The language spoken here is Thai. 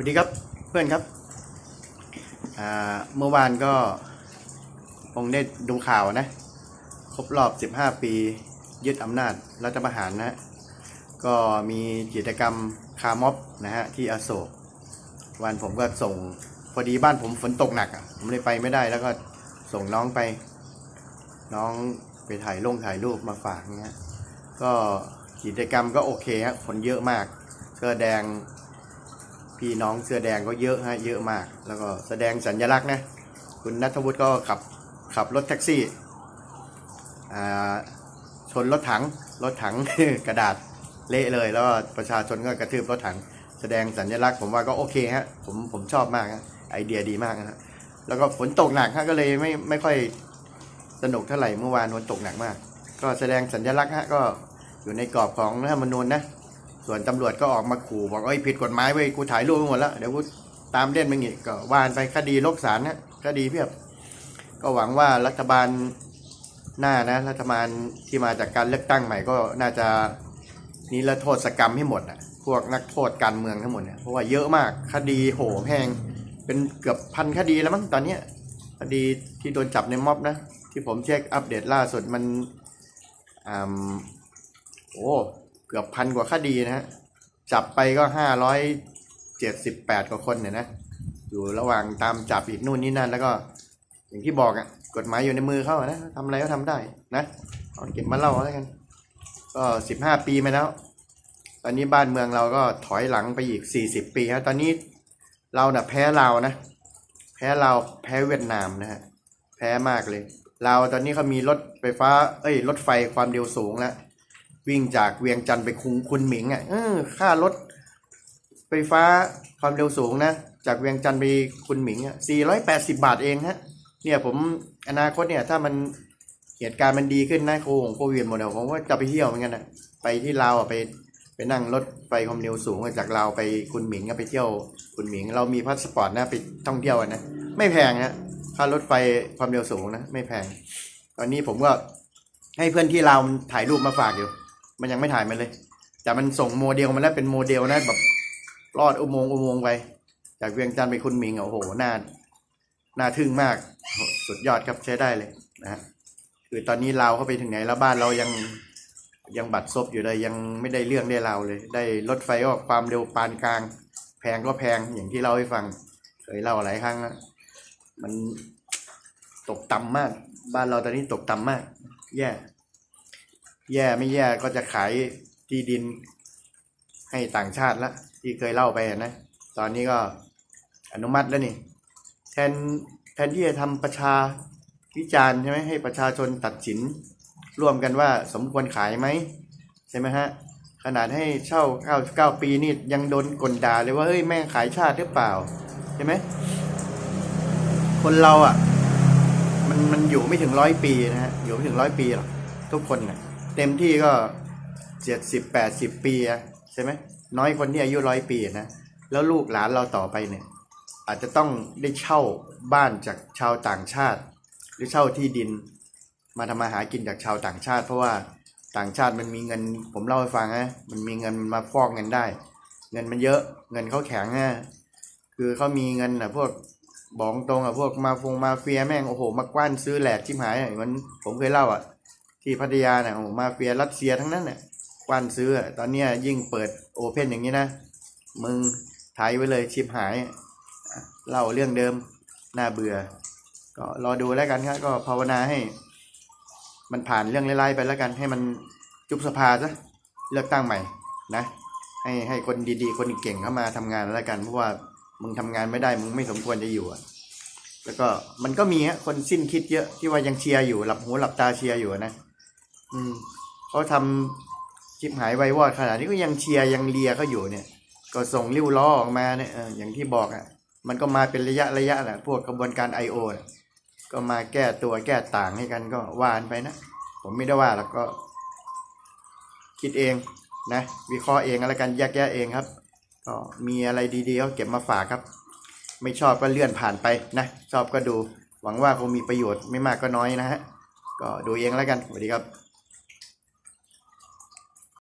วัสดีครับเพื่อนครับเมื่อวานก็คงได้ดูข่าวนะ ครบรอบ 15 ปียึดอำนาจรัฐประหารนะฮะก็มีกิจกรรมคาร์ม็อบนะฮะที่อโศก วันผมก็ส่งพอดีบ้านผมฝนตกหนักอะผมเลยไปไม่ได้แล้วก็ส่งน้องไป น้องไปถ่ายลงถ่ายรูปมาฝากเงี้ยก็กิจกรรมก็โอเคฮะคนเยอะมากเสื้อแดง พี่น้องเสื้อแดงก็เยอะฮะเยอะมาก แล้วก็แสดงสัญลักษณ์นะ คุณนัทวุฒิก็ขับขับรถแท็กซี่ชนรถถังรถถังกระดาษเละเลย แล้วประชาชนก็กระทืบรถถัง แสดงสัญลักษณ์ผมว่าก็โอเคฮะผมผมชอบมากฮะไอเดียดีมากนะฮะแล้วก็ฝนตกหนักฮะก็เลยไม่ไม่ค่อยสนุกเท่าไหร่เมื่อวานฝนตกหนักมาก ก็แสดงสัญลักษณ์ฮะก็อยู่ในกรอบของรัฐธรรมนูญนะ ส่วนตำรวจก็ออกมาขู่บอกเอ้ยผิดกฎหมายเว้ยกูถ่ายรูปไปหมดแล้วเดี๋ยวกูตามเล่นมึงอีกก็ว่านไปคดีลกศาลนะคดีเพียบ ก็หวังว่ารัฐบาลหน้านะ รัฐบาลที่มาจากการเลือกตั้งใหม่ก็น่าจะนิรโทษกรรมให้หมดอะ พวกนักโทษการเมืองทั้งหมดเนี่ยเพราะว่าเยอะมากคดีโหแพงเป็นเกือบพันคดีแล้วมั้งตอนเนี้ยคดีที่โดนจับในม็อบนะ ที่ผมเช็คอัปเดตล่าสุดมันอ่าโอ้ เกือบพันกว่าคดีนะฮะ จับไปก็ห้าร้อยเจ็ดสิบแปดกว่าคนเนี่ยนะ อยู่ระหว่างตามจับอีกนู่นนี่นั่น แล้วก็อย่างที่บอกอะกฎหมายอยู่ในมือเขาอะนะทำอะไรก็ทำได้นะเอาเก็บมาเล่าแล้วกัน ก็สิบห้าปีมาแล้ว ตอนนี้บ้านเมืองเราก็ถอยหลังไปอีกสี่สิบปีครับตอนนี้เราเน่ะแพ้เรานะ แพ้เราแพ้เวียดนามนะฮะ แพ้มากเลย เราตอนนี้เขามีรถไฟฟ้า เอ้ย รถไฟความเร็วสูงแล้ว วิ่งจากเวียงจันทร์ไปคุงคุณหมิงอะเออค่ารถไฟฟ้าความเร็วสูงนะ จากเวียงจันทร์ไปคุณหมิงอะ480บาทเองฮะ เนี่ยผมอนาคตเนี่ย ถ้ามันเหตุการณ์มันดีขึ้นนะโควิดโควิดหมดแล้วผมว่าจะไปเที่ยวเหมือนกันนะไปที่ลาวอะไปไปนั่งรถไฟความเร็วสูงจากลาวไปคุณหมิงก็ไปเที่ยวคุณหมิง เรามีพาสปอร์ตนะไปท่องเที่ยวนะไม่แพงนะค่ารถไฟความเร็วสูงนะไม่แพง ตอนนี้ผมก็ให้เพื่อนที่ลาวถ่ายรูปมาฝากอยู่ มันยังไม่ถ่ายมาเลย แต่มันส่งโมเดลมาแล้วเป็นโมเดลนะแบบลอดอุโมงค์อุโมงค์ไปจากเวียงจันทร์ไปคุณหมิงโอ้โหน่าน่าทึ่งมากสุดยอดครับใช้ได้เลยนะฮะคือตอนนี้เราเข้าไปถึงไหนแล้วบ้านเรายังยังบัดซบอยู่เลยยังไม่ได้เรื่องได้ราวเลย ได้รถไฟก็ความเร็วปานกลาง แพงก็แพงอย่างที่เล่าให้ฟังเคยเล่าหลายครั้งแล้วมันตกต่ำมาก บ้านเราตอนนี้ตกต่ำมาก แย่ แย่ไม่แย่ก็จะขายที่ดินให้ต่างชาติละที่เคยเล่าไปนะ ตอนนี้ก็อนุมัติแล้วนี่ แทนแทนที่จะทำประชาวิจารณ์ใช่ไหมให้ประชาชนตัดสิน ร่วมกันว่าสมควรขายไหมใช่ไหมฮะขนาดให้เช่าเก้าเก้าปีนี่ยังโดนกลด่าเลยว่าเฮ้ยแม่งขายชาติหรือเปล่าใช่ไหมคนเราอะ มันมันอยู่ไม่ถึงร้อยปีนะฮะอยู่ไม่ถึงร้อยปีหรอกทุกคนนะ เต็มที่ก็เจ็ดสิบแปดสิบปีใช่ไหมน้อยคนที่อายุร้อยปีนะแล้วลูกหลานเราต่อไปเนี่ย อาจจะต้องได้เช่าบ้านจากชาวต่างชาติ หรือเช่าที่ดิน มาทำมาหากินจากชาวต่างชาติ เพราะว่าต่างชาติมันมีเงิน ผมเล่าให้ฟังนะมันมีเงินมาฟอกเงินได้ เงินมันเยอะเงินเขาแข็งอะคือเขามีเงินอะพวกบอกตรงอะพวกมาฟงมาเฟียแม่งโอ้โหมากว้านซื้อแหลกชิบหายมันผมเคยเล่าอะ ที่พัทยาเนี่ยโอ้มาเฟียรัสเซียทั้งนั้นเนี่ยกว้านซื้อตอนเนี้ยยิ่งเปิดโอเพนอย่างนี้นะ มึงถ่ายไว้เลยชิบหายเล่าเรื่องเดิมน่าเบื่อ ก็รอดูแล้วกันครับก็ภาวนาให้ มันผ่านเรื่องไล่ๆไปแล้วกันให้มันจุบสภาซะเลือกตั้งใหม่นะ ให้ให้คนดีๆ คนเก่งเข้ามาทำงานแล้วกันเพราะว่ามึงทำงานไม่ได้มึงไม่สมควรจะอยู่อะแล้วก็มันก็มีฮะคนสิ้นคิดเยอะที่ว่ายังเชียร์อยู่หลับหูหลับตาเชียร์อยู่นะ อืมเขาทำชิบหายไววอดขนาดนี้ก็ยังเชียร์ยังเลียเขาอยู่เนี่ย ก็ส่งริ้วล้อออกมาเนี่ยออย่างที่บอกอะ มันก็มาเป็นระยะระยะแหละพวกกระบวนการ I.O. น่ะก็มาแก้ตัวแก้ต่างให้กันก็วานไปนะ ผมไม่ได้ว่าแล้วก็ คิดเองนะ วิเคราะห์เองอะไรกันแยกแยะเองครับ ก็มีอะไรดีๆก็เก็บมาฝากครับ ไม่ชอบก็เลื่อนผ่านไปนะ ชอบก็ดู หวังว่าคงมีประโยชน์ไม่มากก็น้อยนะฮะ ก็ดูเองแล้วกันสวัสดีครับ